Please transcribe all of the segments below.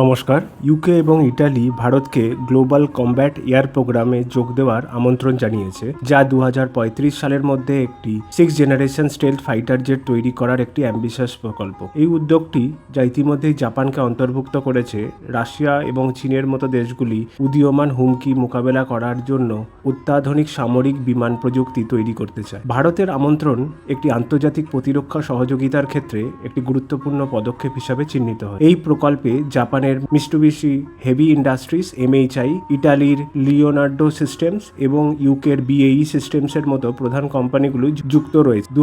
নমস্কার। ইউকে এবং ইটালি ভারতকে গ্লোবাল কমব্যাট এয়ার প্রোগ্রামে যোগ দেওয়ার আমন্ত্রণ জানিয়েছে, যা দুহাজার পঁয়ত্রিশ সালের মধ্যে একটি six generation stealth fighter jet তৈরি করার একটি অ্যাম্বিশাস প্রকল্প। এই উদ্যোগটি, যা ইতিমধ্যেই জাপানকে অন্তর্ভুক্ত করেছে, রাশিয়া এবং চীনের মতো দেশগুলি উদীয়মান হুমকি মোকাবেলা করার জন্য অত্যাধুনিক সামরিক বিমান প্রযুক্তি তৈরি করতে চায়। ভারতের আমন্ত্রণ একটি আন্তর্জাতিক প্রতিরক্ষা সহযোগিতার ক্ষেত্রে একটি গুরুত্বপূর্ণ পদক্ষেপ হিসাবে চিহ্নিত হয়। এই প্রকল্পে জাপানের মিস্টুবিশি হেভি ইন্ডাস্ট্রিজ এমএইচআই ইটালির লিওনার্ডো সিস্টেমস এবং ইউকের বিএই সিস্টেমসের মতো প্রধান কোম্পানিগুলি যুক্ত রয়েছে। দু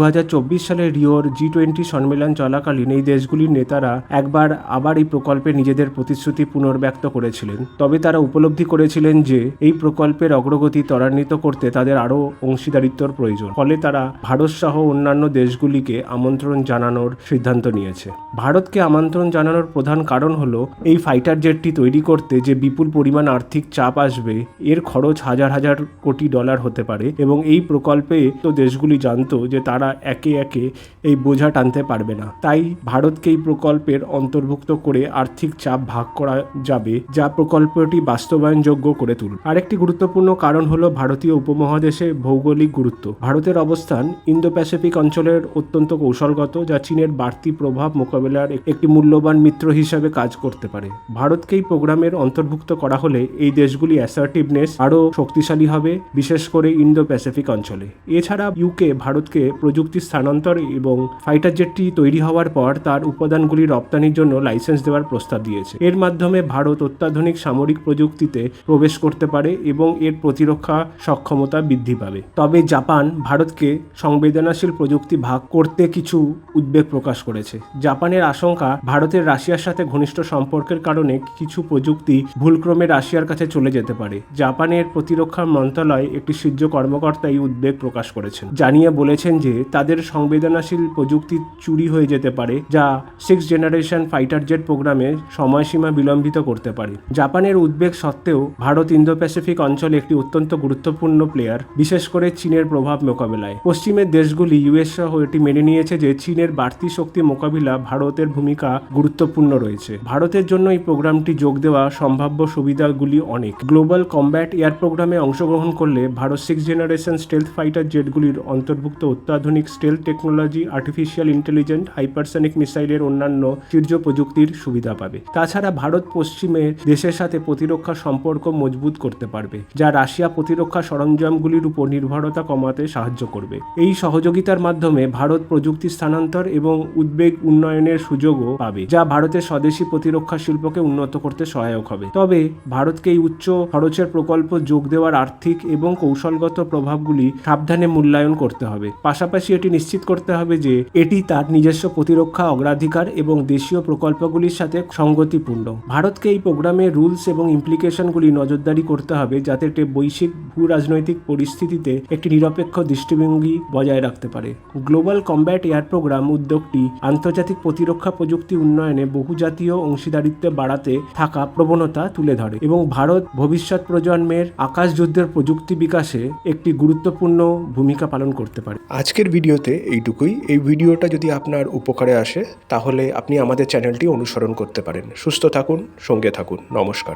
সালে রিওর জি টোয়েন্টি সম্মেলন চলাকালীন এই দেশগুলির নেতারা একবার আবার এই প্রকল্পে নিজেদের প্রতিশ্রুতি পুনর্ব্যক্ত করেছিলেন। তবে তারা উপলব্ধি করেছিলেন যে, এই প্রকল্পের অগ্রগতি ত্বরান্বিত করতে তাদের আরও অংশীদারিত্বর প্রয়োজন। ফলে তারা ভারত সহ অন্যান্য দেশগুলিকে আমন্ত্রণ জানানোর সিদ্ধান্ত নিয়েছে। ভারতকে আমন্ত্রণ জানানোর প্রধান কারণ হলো এই ফাইটার জেটটি তৈরি করতে যে বিপুল পরিমাণ আর্থিক চাপ আসবে, এর খরচ হাজার হাজার কোটি ডলার হতে পারে এবং এই প্রকল্পে তো দেশগুলি জানতো যে তারা একে একে এই বোঝা টানতে পারবে না। তাই ভারতকে এই প্রকল্পের অন্তর্ভুক্ত করে আর্থিক চাপ ভাগ করা যাবে, যা প্রকল্পটি বাস্তবায়নযোগ্য করে তুলবে। আরেকটি গুরুত্বপূর্ণ কারণ হলো ভারতীয় উপমহাদেশে ভৌগোলিক গুরুত্ব। ভারতের অবস্থান ইন্দো প্যাসিফিক অঞ্চলের অত্যন্ত কৌশলগত, যা চীনের বাড়তি প্রভাব মোকাবেলার একটি মূল্যবান মিত্র হিসাবে কাজ করতে পারে। ভারতকে এই প্রোগ্রামের অন্তর্ভুক্ত করা হলে এই দেশগুলি অ্যাসার্টিভনেস আরও শক্তিশালী হবে, বিশেষ করে ইন্দো প্যাসিফিক অঞ্চলে। এছাড়া ইউকে ভারতকে প্রযুক্তি স্থানান্তর এবং ফাইটার জেটটি তৈরি হওয়ার পর তার উপাদানগুলি রপ্তানির জন্য লাইসেন্স দেওয়ার প্রস্তাব দিয়েছে। এর মাধ্যমে ভারত অত্যাধুনিক সামরিক প্রযুক্তিতে প্রবেশ করতে পারে এবং এর প্রতিরক্ষা সক্ষমতা বৃদ্ধি পাবে। তবে জাপান ভারতকে সংবেদনশীল প্রযুক্তি ভাগ করতে কিছু উদ্বেগ প্রকাশ করেছে। জাপানের আশঙ্কা ভারতের রাশিয়ার সাথে ঘনিষ্ঠ সম্পর্কের কারণে কিছু প্রযুক্তি ভুলক্রমে রাশিয়ার কাছে চলে যেতে পারে। জাপানের প্রতিরক্ষা মন্ত্রণালয় একটি শীর্ষ কর্মকর্তা এই উদ্বেগ প্রকাশ করেছেন। জানিয়ে বলেছেন যে, তাদের সংবেদনশীল প্রযুক্তি চুরি হয়ে যেতে পারে, যা সিক্স জেনারেশন ফাইটার জেট প্রোগ্রামে সময়সীমা বিলম্বিত করতে পারে। জাপানের উদ্বেগ সত্ত্বেও ভারত ইন্দো প্যাসিফিক অঞ্চলে একটি অত্যন্ত গুরুত্বপূর্ণ প্লেয়ার, বিশেষ করে চীনের প্রভাব মোকাবেলায়। পশ্চিমের দেশগুলি ইউএস সহ এটি মেনে নিয়েছে যে, চীনের বাড়তি শক্তি মোকাবিলা ভারতের ভূমিকা গুরুত্বপূর্ণ রয়েছে। ভারতের জন্য এই প্রোগ্রামটি যোগ দেওয়া সম্ভাব্য সুবিধাগুলি অনেক। গ্লোবাল কমব্যাট এয়ার প্রোগ্রামে অংশগ্রহণ করলে Bharat six generation stealth fighter জেটগুলির অন্তর্ভুক্ত অত্যাধুনিক stealth technology, artificial intelligent, hypersonic মিসাইলের অন্যান্য শীর্ষ প্রযুক্তির সুবিধা পাবে। তাছাড়া ভারত পশ্চিমে দেশের সাথে প্রতিরক্ষা সম্পর্ক মজবুত করতে পারবে, যা রাশিয়া প্রতিরক্ষা সরঞ্জামগুলির উপর নির্ভরতা কমাতে সাহায্য করবে। এই সহযোগিতার মাধ্যমে ভারত প্রযুক্তি স্থানান্তর এবং উদ্বেগ উন্নয়নের সুযোগও পাবে, যা ভারতের স্বদেশী প্রতিরক্ষা শিল্পকে উন্নত করতে সহায়ক হবে। তবে ভারতকে এই উচ্চ খরচের প্রকল্প যোগ দেওয়ার আর্থিক এবং কৌশলগত প্রভাবগুলি সাবধানে মূল্যায়ন করতে হবে। পাশাপাশি এটি নিশ্চিত করতে হবে যে এটি তার নিজস্ব প্রতিরক্ষা অগ্রাধিকার এবং দেশীয় প্রকল্পগুলির সাথে সঙ্গতিপূর্ণ। ভারতকে এই প্রোগ্রামে রুলস এবং ইমপ্লিকেশনগুলি নজরদারি করতে হবে যাতে এটি বৈশ্বিক ভূ রাজনৈতিক পরিস্থিতিতে একটি নিরপেক্ষ দৃষ্টিভঙ্গি বজায় রাখতে পারে। গ্লোবাল কমব্যাট এয়ার প্রোগ্রাম উদ্যোগটি আন্তর্জাতিক প্রতিরক্ষা প্রযুক্তি উন্নয়নে বহুজাতীয় অংশীদারিত্ব বাড়াতে থাকা প্রবণতা তুলে ধরে এবং ভারত ভবিষ্যৎ প্রজন্মের আকাশ যুদ্ধের প্রযুক্তি বিকাশে একটি গুরুত্বপূর্ণ ভূমিকা পালন করতে পারে। আজকের ভিডিওতে এইটুকুই। এই ভিডিওটা যদি আপনার উপকারে আসে, তাহলে আপনি আমাদের চ্যানেলটি অনুসরণ করতে পারেন। সুস্থ থাকুন, সঙ্গে থাকুন। নমস্কার।